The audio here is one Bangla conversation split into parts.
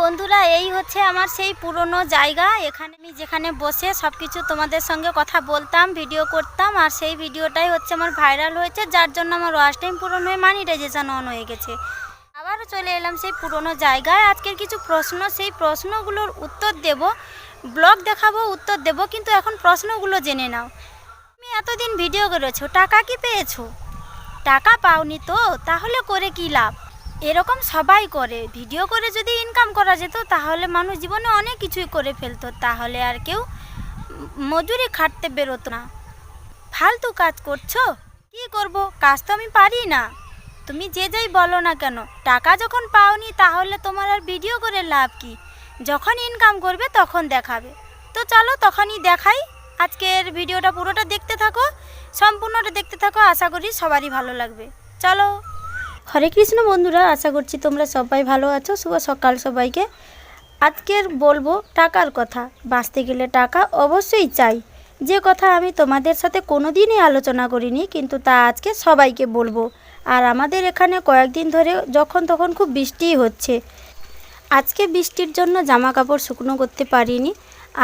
বন্ধুরা, এই হচ্ছে আমার সেই পুরনো জায়গা। এখানে আমি যেখানে বসে সব কিছু তোমাদের সঙ্গে কথা বলতাম ভিডিও করতাম, আর সেই ভিডিওটাই হচ্ছে আমার ভাইরাল হয়েছে, যার জন্য আমার ওয়াচ টাইম পূরণ হয়ে মানিটাইজেশন অন হয়ে গেছে। আবারও চলে এলাম সেই পুরনো জায়গায়। আজকের কিছু প্রশ্ন, সেই প্রশ্নগুলোর উত্তর দেব। ব্লগ দেখাবো, উত্তর দেব, কিন্তু এখন প্রশ্নগুলো জেনে নাও। তুমি এতদিন ভিডিও করেছ, টাকা কি পেয়েছ? টাকা পাওনি তো, তাহলে করে কি লাভ? এরকম সবাই করে। ভিডিও করে যদি ইনকাম করা যেত, তাহলে মানুষ জীবনে অনেক কিছুই করে ফেলতো। তাহলে আর কেউ মজুরি খাটতে বেরোতো না। ফালতু কাজ করছ? কি করব? কাজ তো আমি পারি না। তুমি যে যাই বলো না কেন, টাকা যখন পাওনি, তাহলে তোমার আর ভিডিও করে লাভ কি? যখন ইনকাম করবে, তখন দেখাবে। তো চলো, তখনই দেখাই। আজকের ভিডিওটা পুরোটা দেখতে থাকো। সম্পূর্ণটা দেখতে থাকো। আশা করি সবারই ভালো লাগবে। চলো। হরে কৃষ্ণ বন্ধুরা, আশা করছি তোমরা সবাই ভালো আছো। শুভ সকাল সবাইকে। আজকের বলব টাকার কথা। বাঁচতে গেলে টাকা অবশ্যই চাই। যে কথা আমি তোমাদের সাথে কোনো দিনই আলোচনা করিনি, কিন্তু তা আজকে সবাইকে বলব। আর আমাদের এখানে কয়েকদিন ধরে যখন তখন খুব বৃষ্টিই হচ্ছে। আজকে বৃষ্টির জন্য জামা কাপড় শুকনো করতে পারিনি।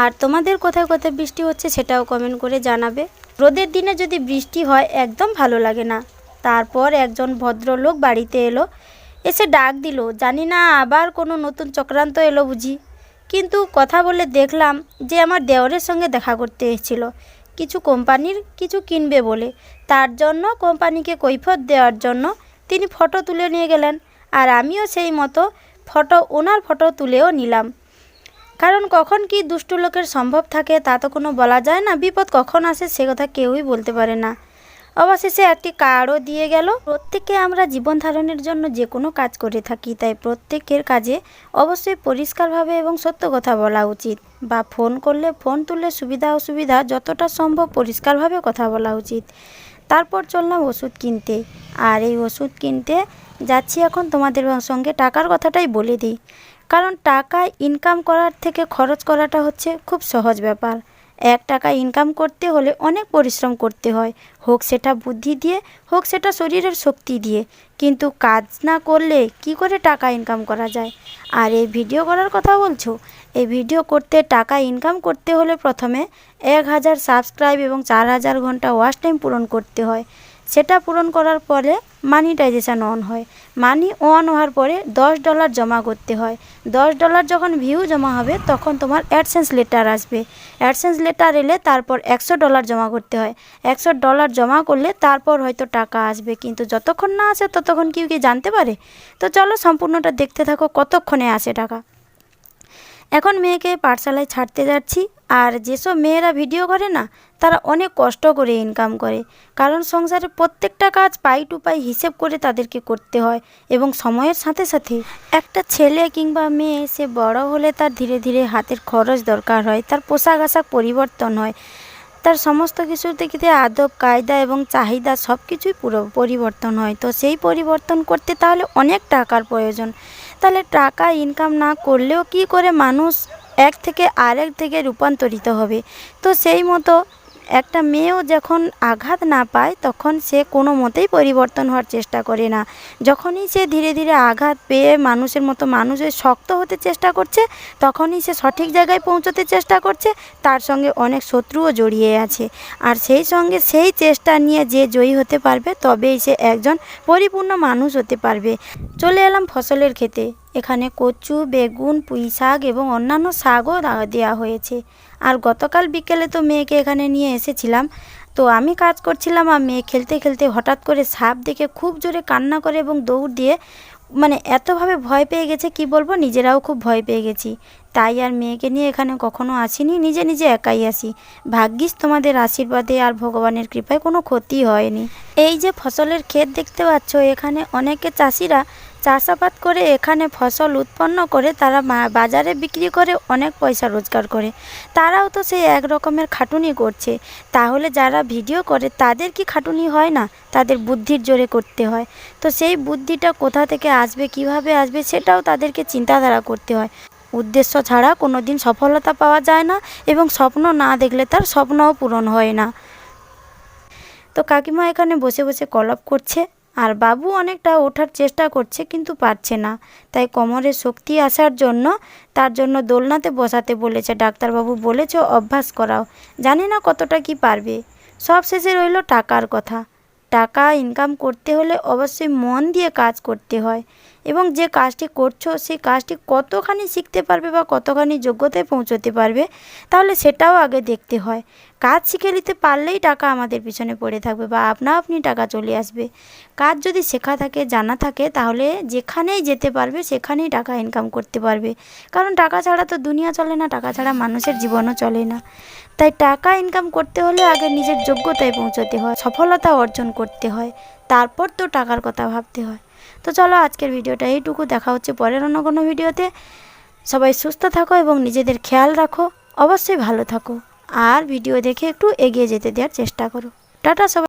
আর তোমাদের কোথায় কোথায় বৃষ্টি হচ্ছে সেটাও কমেন্ট করে জানাবে। রোদের দিনে যদি বৃষ্টি হয়, একদম ভালো লাগে না। তারপর একজন ভদ্রলোক বাড়িতে এলো। এসে ডাক দিল, জানি না, আবার কোনো নতুন চক্রান্ত এলো বুঝি? কিন্তু কথা বলে দেখলাম যে আমার দেওরের সঙ্গে দেখা করতে এসেছিল। কিছু কোম্পানির কিছু কিনবে বলে। তার জন্য কোম্পানিকে কৈফত দেওয়ার জন্য তিনি ফটো তুলে নিয়ে গেলেন আর আমিও সেই মতো ফটো, ওনার ফটো তুলেও নিলাম। কারণ কখন কি দুষ্টু লোকের সম্ভব থাকে তা তো কোনো বলা যায় না। বিপদ কখন আসে সে কথা কেউই বলতে পারে না। অবশেষে একটি কার্ডও দিয়ে গেল। প্রত্যেকে আমরা জীবন ধারণের জন্য যে কোনো কাজ করে থাকি, তাই প্রত্যেকের কাজে অবশ্যই পরিষ্কারভাবে এবং সত্য কথা বলা উচিত। বা ফোন করলে ফোন তুলে সুবিধা অসুবিধা যতটা সম্ভব পরিষ্কারভাবে কথা বলা উচিত। তারপর চললাম ওষুধ কিনতে। আর এই ওষুধ কিনতে যাচ্ছি এখন তোমাদের সঙ্গে টাকার কথাটাই বলে দিই। কারণ টাকা ইনকাম করার থেকে খরচ করাটা হচ্ছে খুব সহজ ব্যাপার। এক টাকা ইনকাম করতে হলে অনেক পরিশ্রম করতে হয়। হোক সেটা বুদ্ধি দিয়ে, হোক সেটা শরীরের শক্তি দিয়ে। কিন্তু কাজ না করলে কি করে টাকা ইনকাম করা যায়? আর এই ভিডিও করার কথা বলছো? এই ভিডিও করতে টাকা ইনকাম করতে হলে প্রথমে এক হাজার সাবস্ক্রাইব এবং চার হাজার ঘণ্টা ওয়াচ টাইম পূরণ করতে হয়। সেটা পূরণ করার পরে মানিটাইজেশান অন হয়। মানি অন হওয়ার পরে দশ ডলার জমা করতে হয়। দশ ডলার যখন ভিউ জমা হবে, তখন তোমার অ্যাডসেন্স লেটার আসবে। অ্যাডসেন্স লেটার এলে তারপর একশো ডলার জমা করতে হয়। একশো ডলার জমা করলে তারপর হয়তো টাকা আসবে। কিন্তু যতক্ষণ না আসে, ততক্ষণ কেউ কি জানতে পারে? তো চলো সম্পূর্ণটা দেখতে থাকো কতক্ষণে আসে টাকা। এখন মেয়েকে পাঠশালায় ছাড়তে যাচ্ছি, আর যেসব মেয়েরা ভিডিও করে না, তারা অনেক কষ্ট করে ইনকাম করে। কারণ সংসারের প্রত্যেকটা কাজ পাই টু পাই হিসেব করে তাদেরকে করতে হয়, এবং সময়ের সাথে সাথে একটা ছেলে কিংবা মেয়ে, সে বড় হলে তার ধীরে ধীরে হাতের খরচ দরকার হয়, তার পোশাক আশাক পরিবর্তন হয়, তার সমস্ত কিছু থেকে আদব, কায়দা এবং চাহিদা সব কিছুই পুরো পরিবর্তন হয়। তো সেই পরিবর্তন করতে তাহলে অনেক টাকার প্রয়োজন। তাহলে টাকা ইনকাম না করলেও কি করে মানুষ এক থেকে আরেক থেকে রূপান্তরিত হবে? তো সেই মতো একটা মেয়েও যখন আঘাত না পায়, তখন সে কোনো মতেই পরিবর্তন হওয়ার চেষ্টা করে না। যখনই সে ধীরে ধীরে আঘাত পেয়ে মানুষের মতো মানুষের শক্ত হতে চেষ্টা করছে, তখনই সে সঠিক জায়গায় পৌঁছতে চেষ্টা করছে, তার সঙ্গে অনেক শত্রুও জড়িয়ে আছে। আর সেই সঙ্গে সেই চেষ্টা নিয়ে যে জয়ী হতে পারবে, তবেই সে একজন পরিপূর্ণ মানুষ হতে পারবে। চলে এলাম ফসলের খেতে এখানে কচু, বেগুন পুঁই শাক এবং অন্যান্য শাকও দেওয়া হয়েছে। আর গতকাল বিকেলে তো মেয়েকে এখানে নিয়ে এসেছিলাম। তো আমি কাজ করছিলাম আর মেয়ে খেলতে খেলতে হঠাৎ করে সাপ দেখে খুব জোরে কান্না করে এবং দৌড় দিয়ে মানে এতভাবে ভয় পেয়ে গেছে কি বলব, নিজেরাও খুব ভয় পেয়ে গেছি। তাই আর মেয়েকে নিয়ে এখানে কখনো আসিনি, নিজে নিজে একাই আসি। ভাগ্যিস তোমাদের আশীর্বাদে আর ভগবানের কৃপায় কোনো ক্ষতি হয়নি। এই যে ফসলের ক্ষেত দেখতে পাচ্ছ, এখানে অনেকে চাষিরা চাষাবাদ করে এখানে ফসল উৎপন্ন করে তারা বাজারে বিক্রি করে অনেক পয়সা রোজগার করে। তারাও তো সেই এক রকমের খাটুনি করছে। তাহলে যারা ভিডিও করে, তাদের কি খাটুনি হয় না? তাদের বুদ্ধির জোরে করতে হয়। তো সেই বুদ্ধিটা কোথা থেকে আসবে, কীভাবে আসবে, সেটাও তাদেরকে চিন্তাধারা করতে হয়। উদ্দেশ্য ছাড়া কোনো দিন সফলতা পাওয়া যায় না এবং স্বপ্ন না দেখলে তার স্বপ্নও পূরণ হয় না। তো কাকিমা এখানে বসে বসে কলপ করছে। আর বাবু অনেকটা ওঠার চেষ্টা করছে কিন্তু পারছে না। তাই কোমরে শক্তি আসার জন্য তার জন্য দোলনাতে বসাতে বলেছে। ডাক্তারবাবু বলেছে, অভ্যাস করাও। জানি না কতটা কি পারবে। সব শেষে রইল টাকার কথা। টাকা ইনকাম করতে হলে অবশ্যই মন দিয়ে কাজ করতে হয়। এবং যে কাজটি করছ, সেই কাজটি কতখানি শিখতে পারবে বা কতখানি যোগ্যতায় পৌঁছতে পারবে, তাহলে সেটাও আগে দেখতে হয়। কাজ শিখে নিতে পারলেই টাকা আমাদের পিছনে পড়ে থাকবে বা আপনা আপনি টাকা চলে আসবে। কাজ যদি শেখা থাকে, জানা থাকে, তাহলে যেখানেই যেতে পারবে, সেখানেই টাকা ইনকাম করতে পারবে। কারণ টাকা ছাড়া তো দুনিয়া চলে না, টাকা ছাড়া মানুষের জীবনও চলে না। তাই টাকা ইনকাম করতে হলে আগে নিজের যোগ্যতায় পৌঁছতে হয়, সফলতা অর্জন করতে হয়। তারপর তো টাকার কথা ভাবতে হয়। তো চলো আজকের ভিডিওটা এইটুকু। দেখা হচ্ছে পরের অন্য কোনো ভিডিওতে। সবাই সুস্থ থাকো এবং নিজেদের খেয়াল রাখো। অবশ্যই ভালো থাকো। আর ভিডিও দেখে একটু এগিয়ে যেতে দেওয়ার চেষ্টা করো। টাটা সবাই।